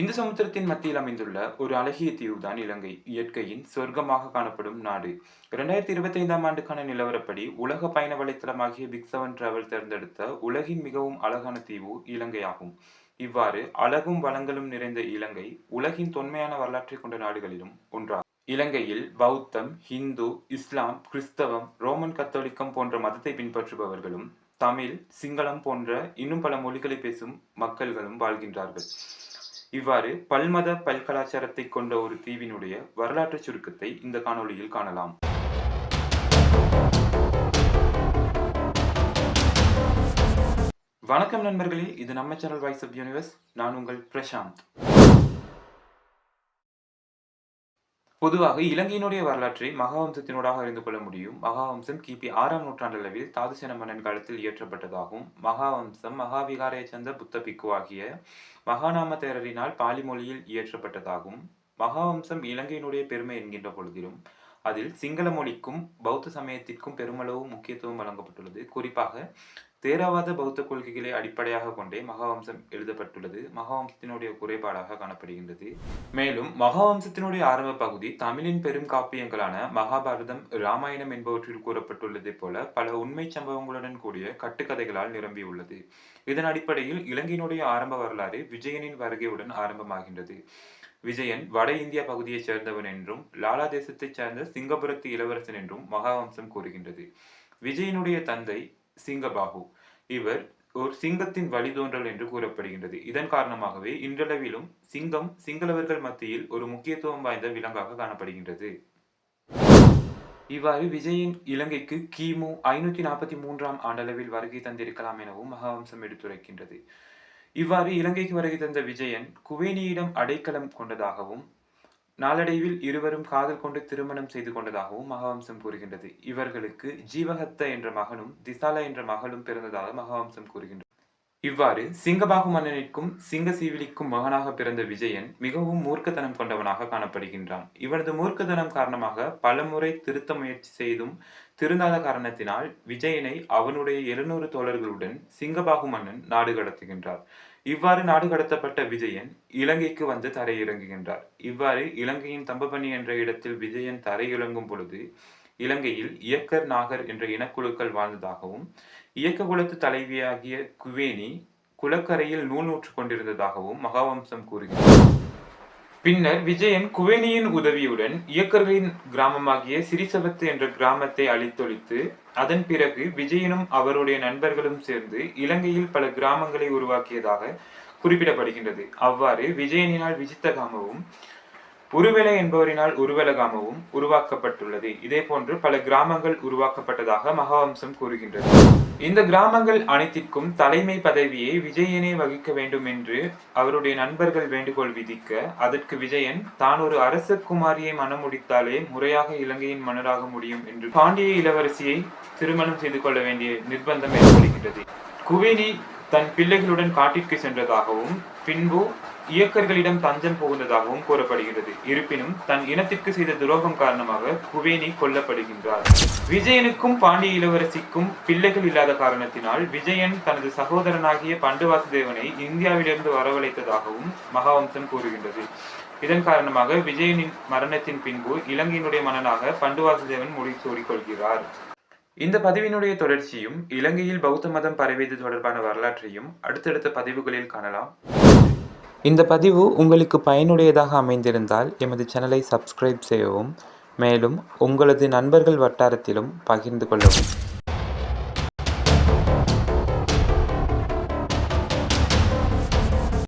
இந்து சமுத்திரத்தின் மத்தியில் அமைந்துள்ள ஒரு அழகிய தீவுதான் இலங்கை. இயற்கையின் சொர்க்கமாக காணப்படும் நாடு. இரண்டாயிரத்தி இருபத்தி ஐந்தாம் ஆண்டுக்கான நிலவரப்படி உலக பயண வலைத்தளமாகிய பிக் செவன் டிராவல் தேர்ந்தெடுத்த உலகின் மிகவும் அழகான தீவு இலங்கை ஆகும். இவ்வாறு அழகும் வளங்களும் நிறைந்த இலங்கை உலகின் தொன்மையான வரலாற்றை கொண்ட நாடுகளிலும் ஒன்றாகும். இலங்கையில் பௌத்தம் ஹிந்து இஸ்லாம் கிறிஸ்தவம் ரோமன் கத்தோலிக்கம் போன்ற மதத்தை பின்பற்றுபவர்களும் தமிழ் சிங்களம் போன்ற இன்னும் பல மொழிகளை பேசும் மக்கள்களும் வாழ்கின்றார்கள். இவ்வாறு பல்மத பல்கலாச்சாரத்தை கொண்ட ஒரு தீவினுடைய வரலாற்று சுருக்கத்தை இந்த காணொளியில் காணலாம். வணக்கம் நண்பர்களே இது நம்ம சேனல் வாய்ஸ் ஆஃப் யூனிவர்ஸ் நான் உங்கள் பிரசாந்த். பொதுவாக இலங்கையினுடைய வரலாற்றை மகாவம்சத்தினூடாக அறிந்து கொள்ள முடியும். மகாவம்சம் கிபி ஆறாம் நூற்றாண்டளவில் தாதுசேன மன்னன் காலத்தில் இயற்றப்பட்டதாகும். மகாவம்சம் மகாவிகாரையைச் சேர்ந்த புத்த பிக்கு ஆகிய மகாநாம தேரரினால் பாலி மொழியில் இயற்றப்பட்டதாகும். மகாவம்சம் இலங்கையினுடைய பெருமை என்கின்ற பொழுதிலும் அதில் சிங்கள மொழிக்கும் பௌத்த சமயத்திற்கும் பெருமளவு முக்கியத்துவம் வழங்கப்பட்டுள்ளது. குறிப்பாக தேரவாத பௌத்த கொள்கைகளை அடிப்படையாக கொண்டே மகாவம்சம் எழுதப்பட்டுள்ளது. மகாவம்சத்தினுடைய குறைபாடாக காணப்படுகின்றது. மேலும் மகாவம்சத்தினுடைய ஆரம்ப பகுதி தமிழின் பெரும் காப்பியங்களான மகாபாரதம் ராமாயணம் என்பவற்றில் கூறப்பட்டுள்ளதை போல பல உண்மை சம்பவங்களுடன் கூடிய கட்டுக்கதைகளால் நிரம்பியுள்ளது. இதன் அடிப்படையில் இலங்கையினுடைய ஆரம்ப வரலாறு விஜயனின் வருகையுடன் ஆரம்பமாகின்றது. விஜயன் வட இந்தியா பகுதியைச் சேர்ந்தவன் என்றும் லாலா தேசத்தைச் சேர்ந்த சிங்கபுரத்து இளவரசன் என்றும் மகாவம்சம் கூறுகின்றது. விஜயனுடைய தந்தை சிங்கபாகு. இவர் ஒரு சிங்கத்தின் வழிதோன்றல் என்று கூறப்படுகின்றது. இதன் காரணமாகவே இன்றளவிலும் சிங்கம் சிங்களவர்கள் மத்தியில் ஒரு முக்கியத்துவம் வாய்ந்த விலங்காக காணப்படுகின்றது. இவ்வாறு விஜயின் இலங்கைக்கு கிமு ஐநூத்தி நாற்பத்தி மூன்றாம் ஆண்டளவில் வருகை தந்திருக்கலாம் எனவும் மகாவம்சம் எடுத்துரைக்கின்றது. இவ்வாறு இலங்கைக்கு வருகை தந்த விஜயன் குவேனியிடம் அடைக்கலம் கொண்டதாகவும் நாளடைவில் இருவரும் காதல் கொண்டு திருமணம் செய்து கொண்டதாகவும் மகாவம்சம் கூறுகின்றது. இவர்களுக்கு ஜீவகத்த என்ற மகனும் திசாலா என்ற மகளும் பிறந்ததாக மகாவம்சம் கூறுகின்றது. இவ்வாறு சிங்கபாகு மன்னனிற்கும் சிங்க சீவிலிக்கும் மகனாக பிறந்த விஜயன் மிகவும் மூர்க்கத்தனம் கொண்டவனாக காணப்படுகின்றான். இவனது மூர்க்கத்தனம் காரணமாக பலமுறை திருத்த முயற்சி செய்தும் திருந்தாத காரணத்தினால் விஜயனை அவனுடைய எழுநூறு தோழர்களுடன் சிங்கபாகு மன்னன் நாடு கடத்துகின்றார். இவ்வாறு நாடு கடத்தப்பட்ட விஜயன் இலங்கைக்கு வந்து தரையிறங்குகின்றார். இவ்வாறு இலங்கையின் தம்பபணி என்ற இடத்தில் விஜயன் தரையிறங்கும் பொழுது இலங்கையில் இயக்கர் நாகர் என்ற இனக்குழுக்கள் வாழ்ந்ததாகவும் இயக்க குலத்து தலைவியாகிய குவேனி குளக்கரையில் நூல் நூற்று கொண்டிருந்ததாகவும் மகாவம்சம் கூறுகிறது. பின்னர் விஜயன் குவேனியின் உதவியுடன் இயக்கர்களின் கிராமமாகிய சிறிசவத்து என்ற கிராமத்தை அழித்தொழித்து அதன் பிறகு விஜயனும் அவருடைய நண்பர்களும் சேர்ந்து இலங்கையில் பல கிராமங்களை உருவாக்கியதாக குறிப்பிடப்படுகின்றது. அவ்வாறு விஜயனினால் விஜித்தகாமவும் உருவெல என்பவரினால் உருவலகாமவும் உருவாக்கப்பட்டுள்ளது. இதே போன்று பல கிராமங்கள் உருவாக்கப்பட்டதாக மகாவம்சம் கூறுகின்றது. இந்த கிராமங்கள் அனைத்திற்கும் தலைமை பதவியை விஜயனே வகிக்க வேண்டும் என்று அவருடைய நண்பர்கள் வேண்டுகோள் விதிக்க அதற்கு விஜயன் தான் ஒரு அரச குமாரியை மனம் முடித்தாலே முறையாக இலங்கையின் மன்னராக முடியும் என்று பாண்டிய இளவரசியை திருமணம் செய்து கொள்ள வேண்டிய நிர்பந்தம் ஏற்படுகிறது குவினி தன் பிள்ளைகளுடன் காட்டிற்கு சென்றதாகவும் பின்பு இயக்கர்களிடம் தஞ்சம் புகுந்ததாகவும் கூறப்படுகிறது. இருப்பினும் தன் இனத்திற்கு செய்த துரோகம் காரணமாக குவேனி கொல்லப்படுகின்றார். விஜயனுக்கும் பாண்டிய இளவரசிக்கும் பிள்ளைகள் இல்லாத காரணத்தினால் விஜயன் தனது சகோதரனாகிய பண்டுவாசுதேவனை இந்தியாவிலிருந்து வரவழைத்ததாகவும் மகாவம்சம் கூறுகின்றது. இதன் காரணமாக விஜயனின் மரணத்தின் பின்பு இலங்கையினுடைய மன்னனாக பண்டுவாசுதேவன் முடிசூடிக் கொள்கிறார் இந்த பதிவினுடைய தொடர்ச்சியும் இலங்கையில் பௌத்த மதம் பரவியது தொடர்பான வரலாற்றையும் அடுத்தடுத்த பதிவுகளில் காணலாம். இந்த பதிவு உங்களுக்கு பயனுடையதாக அமைந்திருந்தால் எமது சேனலை சப்ஸ்கிரைப் செய்யவும் மேலும் உங்களது நண்பர்கள் வட்டாரத்திலும் பகிர்ந்து கொள்ளவும்.